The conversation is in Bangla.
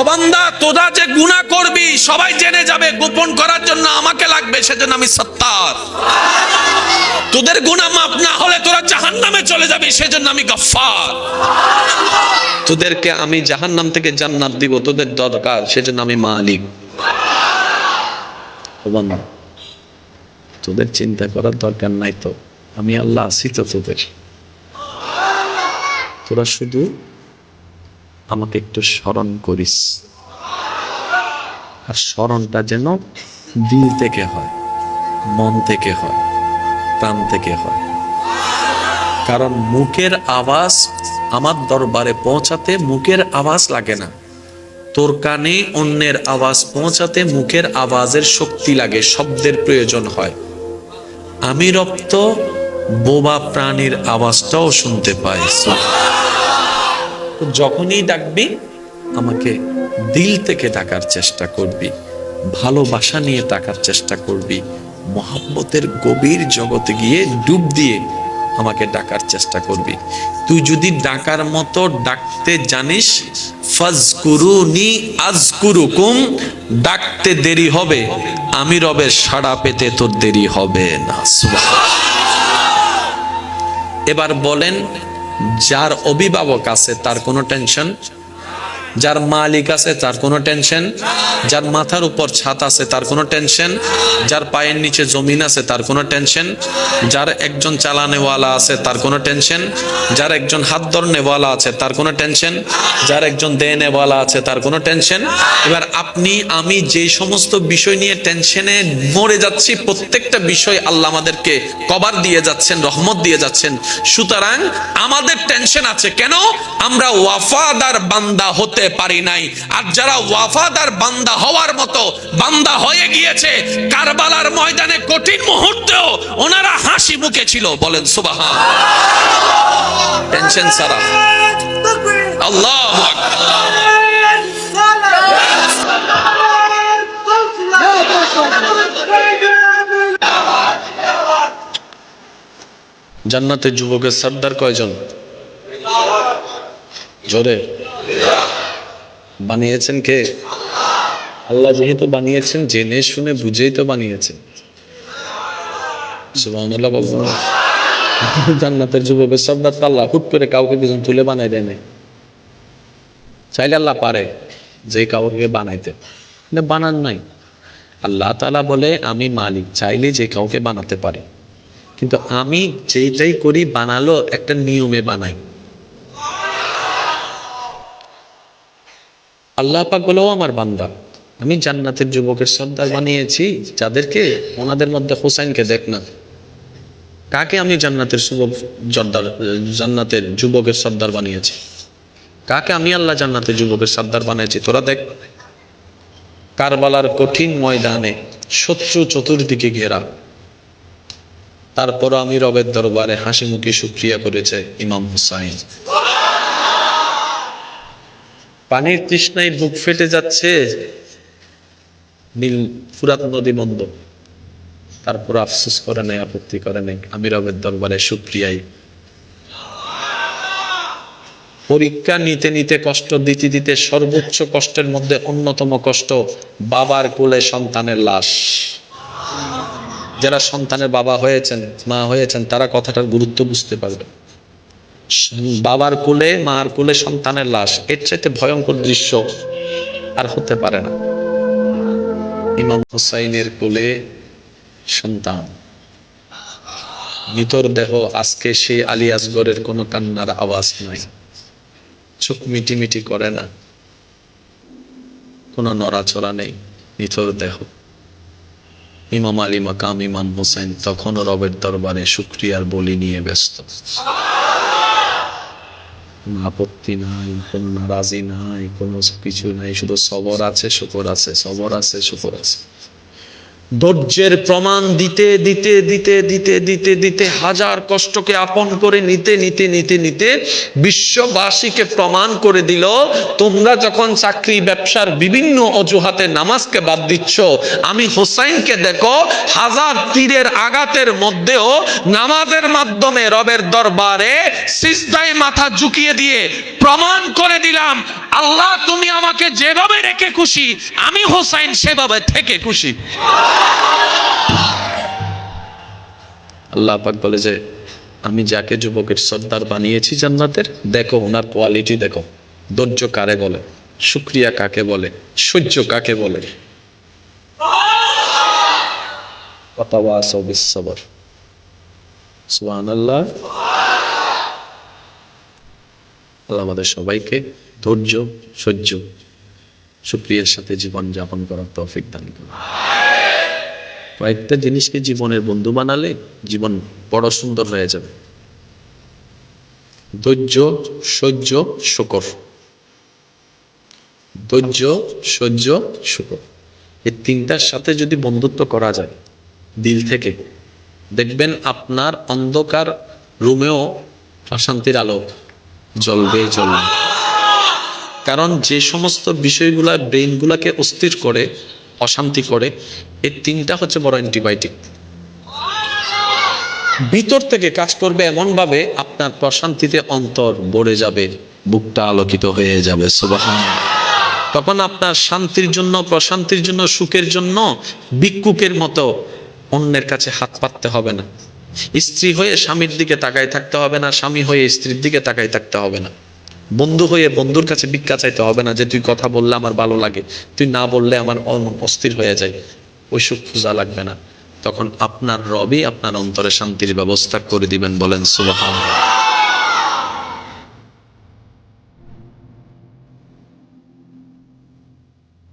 অবান্দা তোরা যে গুণা করবি, সবাই জেনে যাবে, গোপন করার জন্য আমাকে লাগবে, সেজন্য আমি সত্তার। তোদের গুণা মাপ না হলে তোরা জাহান নামে চলে যাবি, সেজন্য আমি গফফার। তোদেরকে আমি জাহান নাম থেকে জান্নাত দিব, তোদের দরকার, সেজন্য আমি মালিক। তোদের চিন্তা করার দরকার নাই তো, আমি আল্লাহ আছি তো তোদের। তোরা শুধু আমাকে একটু স্মরণ করিস। আর স্মরণটা যেন দিল থেকে হয়, মন থেকে হয়, প্রাণ থেকে হয়। কারণ মুখের আওয়াজ আমার দরবারে পৌঁছাতে মুখের আওয়াজ লাগে না। তোর কানে অন্যের আওয়াজ পৌঁছাতে মুখের আওয়াজের শক্তি লাগে, শব্দের প্রয়োজন হয়। আমি রক্ত, বোবা প্রাণীর আওয়াজটাও শুনতে পাই। যখনই ডাকবি, আমাকে দিল থেকে ডাকার চেষ্টা করবি, ভালোবাসা নিয়ে ডাকার চেষ্টা করবি, মহাব্বতের গভীর জগতে গিয়ে ডুব দিয়ে আমাকে ডাকার চেষ্টা করবি তুই যদি ডাকার মতো ডাকতে জানিস, ফাজকুরুনি আজকুরুকুম, ডাকতে দেরি হবে, আমি রবের সাড়া পেতে তোর দেরি হবে না। এবার বলেন যার অভিভাবক আছে তার কোনো টেনশন যার মালিক আছে তার কোনো টেনশন, যার মাথার উপর ছাদ আছে তার কোনো টেনশন, যার পায়ের নিচে জমিন আছে তার কোনো টেনশন, যার একজন চালানেওয়ালা আছে তার কোনো টেনশন, যার একজন হাত ধরনেওয়ালা আছে তার কোনো টেনশন, যার একজন দেনেওয়ালা আছে তার কোনো টেনশন। এবার আপনি, আমি যে সমস্ত বিষয় নিয়ে টেনশনে মরে যাচ্ছি, প্রত্যেকটা বিষয় আল্লাহ আমাদেরকে কভার দিয়ে যাচ্ছেন, রহমত দিয়ে যাচ্ছেন। সুতরাং আমাদের টেনশন আছে। কেন? আমরা ওয়াফাদার বান্দা হতে পারি নাই। আর যারা ওয়াফাদার বান্দা হওয়ার মতো বান্দা হয়ে গিয়েছে, কারবালার ময়দানে কঠিন মুহূর্তেও ওনারা হাসি মুখে ছিল। বলেন, সুবাহান। টেনশন সারা আল্লাহ জান্নাতের যুবকের সর্দার কয়জন? জোরে। বানিয়েছেন কে? আল্লাহ যেহেতু বানিয়েছেন, জেনে শুনে বুঝেই তো বানিয়েছেন। জান্নাতের যুবকের সর্দার আল্লাহ হুট করে কাউকে পিছন তুলে বানাই দেয় নাই। চাইলে আল্লাহ পারে যে কাউকে বানাইতে। বানান নাই। আল্লাহ তাআলা বলে, আমি মালিক, চাইলে যে কাউকে বানাতে পারি। কিন্তু আমি যেইটাই করি, বানালো, একটা নিয়মে বানাই। আল্লাহ পাক আমার বান্দা। আমি জান্নাতের যুবকের সর্দার বানিয়েছি, যাদেরকে ওনাদের মধ্যে হোসাইনকে দেখ না। কাকে আমি জান্নাতের যুবক, জর্দার, জান্নাতের যুবকের সর্দার বানিয়েছি? কাকে আমি আল্লাহ জান্নাতের যুবকের সর্দার বানিয়েছি? তোরা দেখ। কারবালার কঠিন ময়দানে শত্রু চতুর্দিকে ঘেরা। তারপর আমি রবের দরবারে হাসি মুখে সুক্রিয়া করেছে ইমাম হুসাইন। পানির তৃষ্ণায় বুক ফেটে যাচ্ছে নীল ফুরাত নদী বন্ধ। তারপর আফসোস করে নেই, আপত্তি করে নেই। আমি রবের দরবারে সুক্রিয়াই পরীক্ষা নিতে নিতে কষ্ট, দিতে দিতে সর্বোচ্চ কষ্টের মধ্যে অন্যতম কষ্ট, বাবার কোলে সন্তানের লাশ। যারা সন্তানের বাবা হয়েছেন, মা হয়েছেন, তারা কথাটার গুরুত্ব বুঝতে পারবে বাবার কোলে, মার কোলে সন্তানের লাশ। এর চাইতে ভয়ঙ্কর দৃশ্য আর হতে পারে না। ইমাম হুসাইনের কোলে সন্তান। নিতর দেহ, আজকে সেই আলী আসগরের কোনো কান্নার আওয়াজ নাই। চোখ মিটি মিটি করে না। কোনো নড়াচড়া নেই নিতর দেহ। ইমাম আলী মাকাম ইমাম হোসেন তখনও রবের দরবারে শুক্রিয়ার বলি নিয়ে ব্যস্ত। আপত্তি নাই, কোনো নারাজি নাই, কোনো কিছু নাই, শুধু সবর আছে, শুকর আছে, সবর আছে, শুকর আছে। ধৈর্যের প্রমাণ দিতে দিতে দিতে দিতে দিতে দিতে হাজার কষ্টকে আপন করে নিতে নিতে নিতে নিতে বিশ্ববাসীকে প্রমাণ করে দিল, তোমরা যখন চাকরি, ব্যবসার বিভিন্ন অজুহাতে নামাজকে বাদ দিচ্ছ, আমি হোসাইনকে দেখো, হাজার তীরের আঘাতের মধ্যেও নামাজের মাধ্যমে রবের দরবারে সিজদায় মাথা ঝুঁকিয়ে দিয়ে প্রমাণ করে দিলাম, আল্লাহ তুমি আমাকে যেভাবে রেখে খুশি, আমি হোসাইন সেভাবে থেকে খুশি। আল্লাহ পাক বলে যে, আমি যাকে যুবকের সর্দার বানিয়েছি জান্নাতের, দেখো ওনার কোয়ালিটি দেখো। ধৈর্য কারে বলে? শুক্রিয়া কাকে বলে? সহ্য কাকে বলে? আল্লাহ আমাদের সবাইকে ধৈর্য, সহ্য সুপ্রিয়ার সাথে জীবন যাপন করার তৌফিক দান করুন। কয়েকটা জিনিসকে জীবনের বন্ধু বানালে জীবন বড় সুন্দর হয়ে যাবে। ধৈর্য, সহ্য, শুকর। ধৈর্য, সহ্য, শুকর। এই তিনটার সাথে যদি বন্ধুত্ব করা যায় দিল থেকে, দেখবেন আপনার অন্ধকার রুমেও অশান্তির আলো জ্বলবে জ্বলবে। কারণ যে সমস্ত বিষয়গুলা ব্রেইনগুলাকে অস্থির করে অশান্তি করে এই তিনটা হচ্ছে বড় অ্যান্টিবায়োটিক ভিতর থেকে কাজ করবে এমনভাবে, আপনার প্রশান্তিতে অন্তর ভরে যাবে, বুকটা আলোকিত হয়ে যাবে তখন আপনার শান্তির জন্য, প্রশান্তির জন্য, সুখের জন্য ভিক্ষুকের মতো অন্যের কাছে হাত পাততে হবে না। স্ত্রী হয়ে স্বামীর দিকে তাকাই থাকতে হবে না, স্বামী হয়ে স্ত্রীর দিকে তাকাই থাকতে হবে না। বন্ধু হয়ে বন্ধুর কাছে ভিক্ষা চাইতে হবে না যে, তুই কথা বললে আমার ভালো লাগে, তুই না বললে আমার অস্থির হয়ে যায়। ওই সুখ খোঁজা লাগবে না। তখন আপনার রবি আপনার অন্তরে শান্তির ব্যবস্থা করে দিবেন বলেন সুবহান